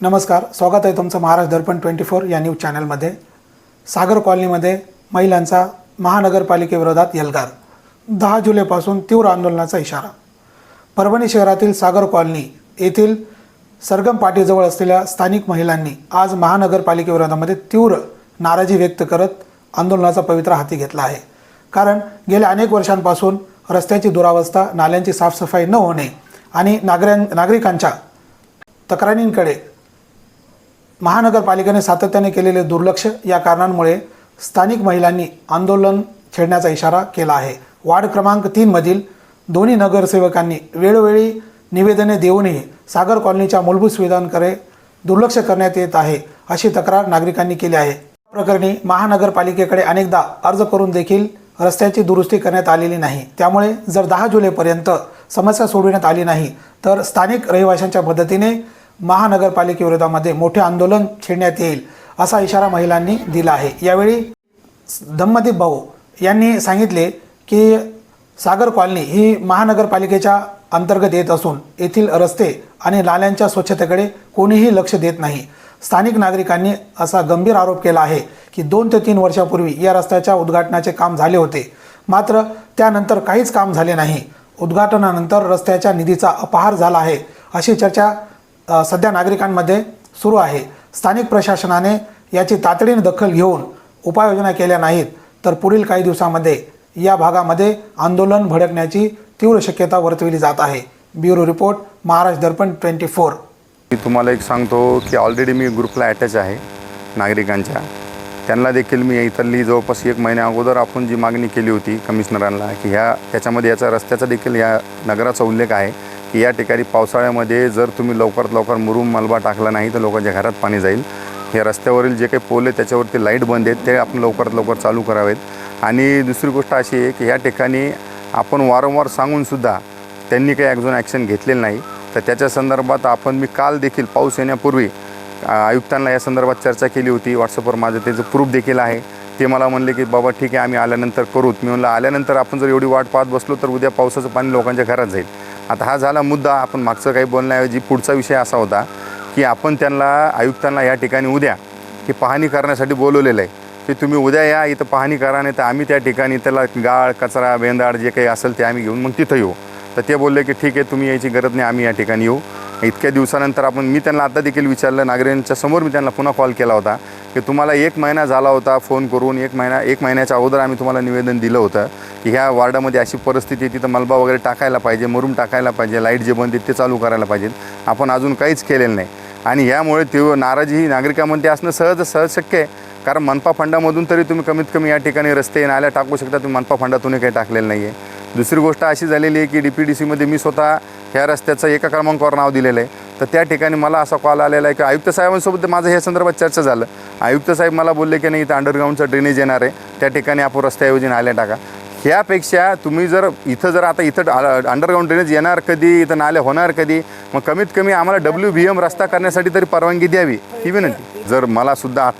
नमस्कार स्वागत आहे तुमचं महाराष्ट्र दर्पण ट्वेंटी फोर या न्यूज चॅनलमध्ये सागर कॉलनीमध्ये महिलांचा महानगरपालिकेविरोधात यलगार दहा जुलैपासून तीव्र आंदोलनाचा इशारा. परभणी शहरातील सागर कॉलनी येथील सरगम पाटीजवळ असलेल्या स्थानिक महिलांनी आज महानगरपालिकेविरोधामध्ये तीव्र नाराजी व्यक्त करत आंदोलनाचा पवित्रा हाती घेतला आहे. कारण गेल्या अनेक वर्षांपासून रस्त्याची दुरावस्था नाल्यांची साफसफाई न होणे आणि नागऱ्यां नागरिकांच्या तक्रारींकडे महानगरपालिकेने सातत्याने केलेले दुर्लक्ष या कारणांमुळे स्थानिक महिलांनी आंदोलन छेडण्याचा इशारा केला आहे. वार्ड क्रमांक तीनमधील दोन्ही नगरसेवकांनी वेळोवेळी निवेदने देऊनही सागर कॉलनीच्या मूलभूत सुविधांकडे दुर्लक्ष करण्यात येत आहे अशी तक्रार नागरिकांनी केली आहे. प्रकरणी महानगरपालिकेकडे अनेकदा अर्ज करून देखील रस्त्याची दुरुस्ती करण्यात आलेली नाही. त्यामुळे जर दहा जुलैपर्यंत समस्या सोडविण्यात आली नाही तर स्थानिक रहिवाशांच्या मदतीने महानगरपालिकेविरोधामध्ये मोठे आंदोलन छेडण्यात येईल असा इशारा महिलांनी दिला आहे. यावेळी धम्मदीप भाऊ यांनी सांगितले की सागर कॉलनी ही महानगरपालिकेच्या अंतर्गत येत असून येथील रस्ते आणि नाल्यांच्या स्वच्छतेकडे कोणीही लक्ष देत नाही. स्थानिक नागरिकांनी असा गंभीर आरोप केला आहे की दोन ते तीन वर्षापूर्वी या रस्त्याच्या उद्घाटनाचे काम झाले होते. मात्र त्यानंतर काहीच काम झाले नाही. उद्घाटनानंतर रस्त्याच्या निधीचा अपहार झाला आहे अशी चर्चा सध्या नागरिकांमध्ये सुरू आहे. स्थानिक प्रशासनाने याची तातडीने दखल घेऊन उपाययोजना केल्या नाहीत तर पुढील काही दिवसामध्ये या भागामध्ये आंदोलन भडकण्याची तीव्र शक्यता वर्तविली जात आहे. Bureau report Maharashtra Darpan twenty four. मी तुम्हाला एक सांगतो की ऑलरेडी मी ग्रुपला अटॅच आहे नागरिकांच्या. त्यांना देखील मी इथली जवळपास एक महिन्या अगोदर आपण जी मागणी केली होती कमिशनरांना की ह्या त्याच्यामध्ये याचा रस्त्याचा देखील या नगराचा उल्लेख आहे. की या ठिकाणी पावसाळ्यामध्ये जर तुम्ही लवकरात लवकर मुरुम मलबा टाकला नाही तर लोकांच्या घरात पाणी जाईल. हे रस्त्यावरील जे काही पोल आहे त्याच्यावरती लाइट बंद आहेत ते आपण लवकरात लवकर चालू करावेत. आणि दुसरी गोष्ट अशी आहे की या ठिकाणी आपण वारंवार सांगूनसुद्धा त्यांनी काही अजून ॲक्शन घेतलेलं नाही. तर त्याच्या संदर्भात आपण मी काल देखील पाऊस येण्यापूर्वी आयुक्तांना या संदर्भात चर्चा केली होती. व्हॉट्सअपवर माझं त्याचं प्रूफ देखील आहे ते मला म्हणले की बाबा ठीक आहे आम्ही आल्यानंतर करूत. मी म्हणलं आल्यानंतर आपण जर एवढी वाट पाहत बसलो तर उद्या पावसाचं पाणी लोकांच्या घरात जाईल. आता हा झाला मुद्दा आपण मागचं काही बोलण्याऐवजी पुढचा विषय असा होता की आपण त्यांना आयुक्तांना या ठिकाणी उद्या की पाहणी करण्यासाठी बोलवलेलं आहे. की तुम्ही उद्या या इथं पाहणी करा नाही तर आम्ही त्या ठिकाणी त्याला गाळ कचरा बेंदाड जे काही असेल ते आम्ही घेऊन मग तिथं येऊ. तर ते बोलले की ठीक आहे तुम्ही यायची गरज नाही आम्ही या ठिकाणी येऊ. इतक्या दिवसानंतर आपण मी त्यांना आता देखील विचारलं नागरिकांच्या समोर मी त्यांना पुन्हा कॉल केला होता. की तुम्हाला एक महिना झाला होता फोन करून एक महिना एक महिन्याच्या अगोदर आम्ही तुम्हाला निवेदन दिलं होतं की ह्या वार्डामध्ये अशी परिस्थिती आहे तिथं मलबा वगैरे टाकायला पाहिजे मरून टाकायला पाहिजे लाइट जे बंद ते चालू करायला पाहिजेत आपण अजून काहीच केलेलं नाही. आणि यामुळे तीव्र नाराजी ही नागरिकांमध्ये असणं सहज सहज शक्य आहे. कारण मनपा फंडामधून तरी तुम्ही कमीत कमी या ठिकाणी रस्ते नाल्या टाकू शकता तुम्ही मनपा फंडातूनही काही टाकलेलं नाही आहे दुसरी गोष्ट अशी झालेली आहे की डी पी डी सीमध्ये मी स्वतः ह्या रस्त्याचं एका क्रमांकावर नाव दिलेलं आहे. तर त्या ठिकाणी मला असा कॉल आलेला आहे की आयुक्त साहेबांसोबत माझं ह्या संदर्भात चर्चा झालं. आयुक्त साहेब मला बोलले की नाही इथं अंडरग्राऊंडचं ड्रेनेज येणार आहे. त्या ठिकाणी आपण रस्त्याऐवजी नाल्या टाका. ह्यापेक्षा तुम्ही जर इथं जर आता इथं अंडरग्राऊंड ड्रेनेज येणार कधी इथं नाल्या होणार कधी मग कमीत कमी आम्हाला डब्ल्यू व्ही एम रस्ता करण्यासाठी तरी परवानगी द्यावी ही विनंती. जर मला सुद्धा